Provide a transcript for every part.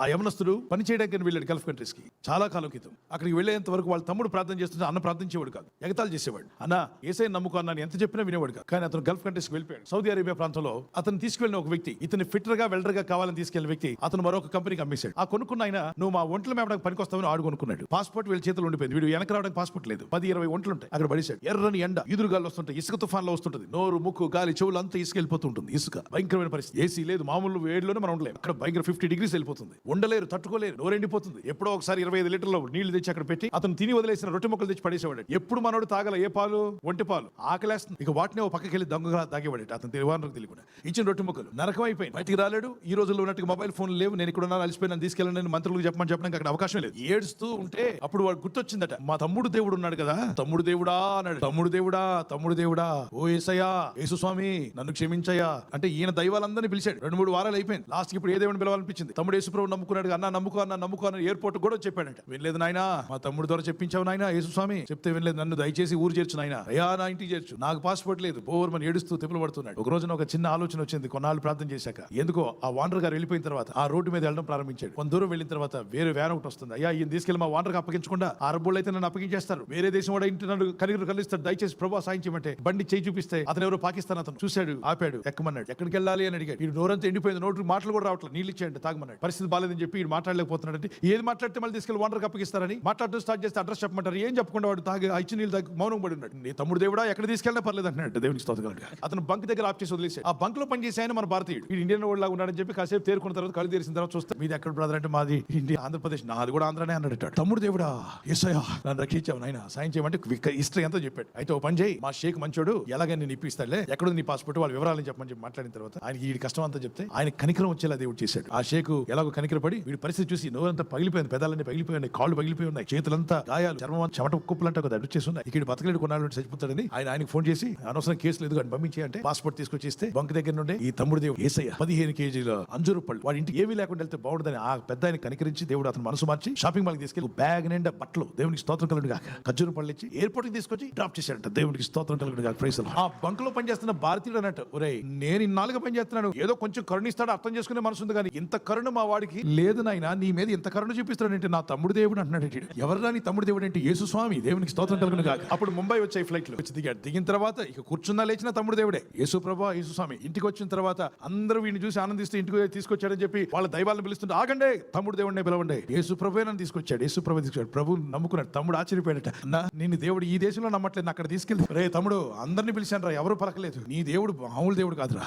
ఆ యమనస్తుడు పని చేయడానికి వెళ్ళాడు గల్ఫ్ కంట్రీస్కి. చాలా కాలం క్రితం. అక్కడికి వెళ్ళేంత వరకు వాళ్ళ తమ్ముడు ప్రార్థన చేస్తుంటే అన్న ప్రార్థించేవాడు కాదు. ఎగతాలు చేసేవాడు. అన్న ఏసై నమ్ముకో అన్నాను ఎంత చెప్పినా వినేవాడు కాదు. కానీ అతను గల్ఫ్ కంట్రీస్కి వెళ్ళిపోయాడు. సౌదీ అరేబియా ప్రాంతంలో అతను తీసుకెళ్ళిన ఒక వ్యక్తి ఇతను ఫిట్టర్గా వెల్డర్గా కావాలని తీసుకెళ్ళిన వ్యక్తి అతను మరొక కంపెనీకి అమ్మేశాడు. ఆ కొనుక్కున్న ఆయన నువ్వు మా ఒంట్లో మేపడానికి పనికొస్తావని ఆడు కొనుక్కున్నాడు. పాస్పోర్ట్ వీళ్ళ చేతులు ఉండిపోయింది. వీడు వెనక రావడానికి పాస్పోర్ట్ లేదు. పది ఇరవై ఒంట్లు ఉంటాయి. అక్కడ పడేశాడు. ఎర్రని ఎండ ఎదురుగాలు వస్తుంటాయి. ఇసుక తుఫాన్లో వస్తుంటది. నోరు ముక్కు గాలి చెవులు అంతా ఇసుక వెళ్ళిపోతుంటుంది ఇసుక. భయంకరమైన పరిస్థితి. ఏసీ లేదు. మామూలు వేడిలోనే మనం ఉండలేము. అక్కడ భయంకర ఫిఫ్టీ డిగ్రీస్ వెళ్ళిపోతుంది. ఉండలేరు తట్టుకోలేరు నోరెండిపోతుంది. ఎప్పుడో ఒకసారి ఇరవై ఐదు లీటర్లు నీళ్ళు తెచ్చి అక్కడ పెట్టి అతను తిని వదిలేసిన రొట్టె మొక్కలు తెచ్చి పడేసేవాడు. ఎప్పుడు మనోడు తాగల ఏ పాలు? ఒంటి పాలు. ఆకలేస్తుంది. ఇక వాటిని ఓ పక్కకి వెళ్ళి దొంగగా తాగేవాడు అతను తెలివానికి తెలియకుండా. ఇచ్చిన రొట్టె మొక్కలు నరకం అయిపోయింది. బయటికి రాలేడు. ఈ రోజుల్లో ఉన్నట్టు మొబైల్ ఫోన్ లేవు. నేను ఇక్కడ ఉన్నాను అలసిపోయినా తీసుకెళ్ళండి మంత్రులకు చెప్పమని చెప్పడానికి అక్కడ అవకాశం లేదు. ఏడుస్తూ ఉంటే అప్పుడు వాడు గుర్తొచ్చిందట. మా తమ్ముడు దేవుడు ఉన్నాడు కదా. తమ్ముడు దేవుడా అన్నాడు. తమ్ముడు దేవుడా తమ్ముడు దేవుడా. ఓ ఏసయ్యా యేసు స్వామి నన్ను క్షమించయ్యా. అంటే ఈయన దైవాలందరినీ పిలిచాడు. రెండు మూడు వారాలు అయిపోయింది. లాస్ట్ ఇప్పుడు ఏ దేవుని పిలవాలనిపించింది? తమ్ముడు యేసుప్రభు నమ్ముకున్నాడు అన్న నమ్ముకో అన్న నమ్ముకో అన్న ఎయిర్పోర్ట్ కూడా చెప్పాడంట. వినలేదు నాయనా మా తమ్ముడు ద్వారా చెప్పించావు నాయన యేసు స్వామి చెప్తే వినలేదు నన్ను దయచేసి ఊరు చేర్చు నాయన. అయ్యా నా ఇంటికి చేర్చు. నాకు పాస్పోర్ట్ లేదు. బోర్మని ఏడుస్తూ తెప్పులు పడుతున్నాడు ఒక రోజున ఒక చిన్న ఆలోచన వచ్చింది కొన్నాళ్ళు ప్రార్థన చేశాక. ఎందుకో ఆ వాండర్ గారు వెళ్ళిపోయిన తర్వాత ఆ రోడ్డు మీద వెళ్ళడం ప్రారంభించాడు. కొంత దూరం వెళ్ళిన తర్వాత వేరే వ్యాన్ ఒకటి వస్తుంది. అయ్యా ఈయన తీసుకెళ్ళి మా వాండర్కి అప్పగించకుండా ఆ అరబ్బులు అయితే నన్ను అప్పగించేస్తారు. వేరే దేశం కూడా ఇంటి నన్ను కలిగి కలిస్తాడు దయచేసి ప్రభా సాయం చేయమంటే బండి చేయి చూపిస్తే అతను ఎవరో పాకిస్తాన్ అతను చూశాడు ఆపాడు ఎక్కమన్నాడు. ఎక్కడికి వెళ్ళాలి అని అడిగాడు. ఈ నోరంతా ఎండిపోయింది నోటు మాటలు కూడా రావట్లేదు. నీళ్ళు ఇచ్చేయండి తాగమన్నాడు. పరిస్థితి బాగాలేదని చెప్పి వీడు మాట్లాడలేకపోతున్నాడు అంటే ఏది మాట్లాడితే మళ్ళీ తీసుకెళ్ళి వాండర్కి అప్పగిస్తారని? మాట్లాడడం స్టార్ట్ చేస్తే అడ్రస్ చెప్పమంటారు. ఏం చెప్పకుండా వాడు తాగి ఆ నీళ్ళు తాగి మౌనం పడి ఉన్నాడు. నీ తమ్ముడు దేవుడా ఎక్కడ తీసుకెళ్ళినా పర్లేదు అంటున్నాడు. దేవునికి స్తోత్రాలు అతను బంక్ దగ్గర ఆఫ్ చేసి వదిలేసి ఆ బంక్లో పనిచేసే ఆయన మన భారతీయుడు. వీడు ఇండియన్ వాడు లాగా ఉన్నాడని చెప్పి కాసేపు తేరుకున్న తర్వాత కళ్ళు తెరిసిన తర్వాత చూస్తే మీది ఎక్కడ బ్రదర్ అంటే మాది ఇండియా ఆంధ్రప్రదేశ్. నాది కూడా ఆంధ్రనే అన్నాడు తమ్ముడు దేవుడా ఎస్ఐయా నన్ను రక్షించావు నాయన. సాయం చేయమంటే హిస్టరీ ఎంతో చెప్పాడు. అయితే ఓ పని చేయి. మా షేక్ మంచోడు ఎలాగ నేను ఇప్పిస్తాడులే. ఎక్కడ నీ పాస్పోర్ట్ వాళ్ళ వివరాలని చెప్పమని చెప్పి మాట్లాడిన తర్వాత ఆయన ఈ కష్టం అంతా చెప్తే ఆయన కనికరం వచ్చేలా దేవుడు చేశాడు. ఆ షేక్ ఎలాగో పడి వీడి పరిస్థితి చూసి నోరంతా పగిలిపోయింది పెదాలన్నీ పగిలిపోయినాయి కాళ్ళు పగిలిపోయి ఉన్నాయి చేతులంతా గాయాలు చర్మం చెమట కుప్పలంటే ఒక దడ్డు చేస్తున్నాయి ఇక్కడ బతకలేడు కొన్నాళ్ళు చచ్చిపోతాడని ఆయన ఆయనకు ఫోన్ చేసి అనవసరం కేసు లేదు కానీ పంపించి అంటే పాస్పోర్ట్ తీసుకొచ్చి ఇస్తే బంక్ దగ్గర నుండి ఈ తమ్ముడు దేవుడు ఏసయ్య పదిహేను కేజీల అంజూరు పళ్ళు వాడి ఇంటికి ఏమీ లేకుండా వెళ్తే బాగుండదని ఆ పెద్ద ఆయన కనికరించి దేవుడు అతను మనసు మార్చి షాపింగ్ మాల్ తీసుకెళ్ళి బ్యాగ్ నిండా బట్టలు దేవునికి స్తోత్రం కలుగుడు కాక ఖర్జూరు పళ్ళు ఇచ్చి ఎయిర్పోర్ట్కి తీసుకొచ్చి డ్రాప్ చేశాడంట. దేవునికి స్తోత్రం కలుగుడు కాక ప్రైస్ ఆ బంక్లో పనిచేస్తున్న భారతీయుడు అన్నట్టు ఒరే నేను ఇన్నాళ్ళుగా పనిచేస్తున్నాను. ఏదో కొంచెం కరుణిస్తాడు అర్థం చేసుకునే మనసు ఉంది కానీ ఇంత కరుణ మా వాడికి లేదు నాయన నీ మీద ఇంత కరుణ చూపిస్తాడంటే నా తమ్ముడు దేవుడు అంటున్నాడు ఈడు. ఎవరురా నీ తమ్ముడు దేవుడు అంటే? యేసు స్వామి దేవునికి స్తోత్రం కలుగును కాక అప్పుడు ముంబై వచ్చాయి ఫ్లైట్లో వచ్చి దిగాడు. దిగిన తర్వాత ఇక కూర్చున్నా లేచిన తమ్ముడు దేవుడే. యేసు ప్రభా యేసు స్వామి ఇంటికి వచ్చిన తర్వాత అందరూ వీడిని చూసి ఆనందిస్తూ ఇంటికి తీసుకొచ్చాడని చెప్పి వాళ్ళ దైవాలను పిలుస్తుంటే ఆగండి తమ్ముడు దేవుడిని పిలవండి. యేసు ప్రభు నన్ను తీసుకొచ్చాడు. యేసు ప్రభు తీసుకొచ్చాడు. ప్రభు నమ్ముకున్నాడు. తమ్ముడు ఆశ్చర్యపోయాడట. అన్నా నేను దేవుడు ఈ దేశంలో నమ్మట్లేదు. అక్కడ తీసుకెళ్ళి రే. తమ్ముడు అందరిని పిలిచాను రా. ఎవరు పలకలేదు. నీ దేవుడు మామూలు దేవుడు కాదురా.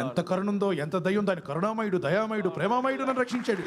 ఎంత కరుణ ఉందో ఎంత దయ ఉందో ఆయన కరుణామయుడు దయామయుడు ప్రేమామయుడు నన్ను రక్షించాడు.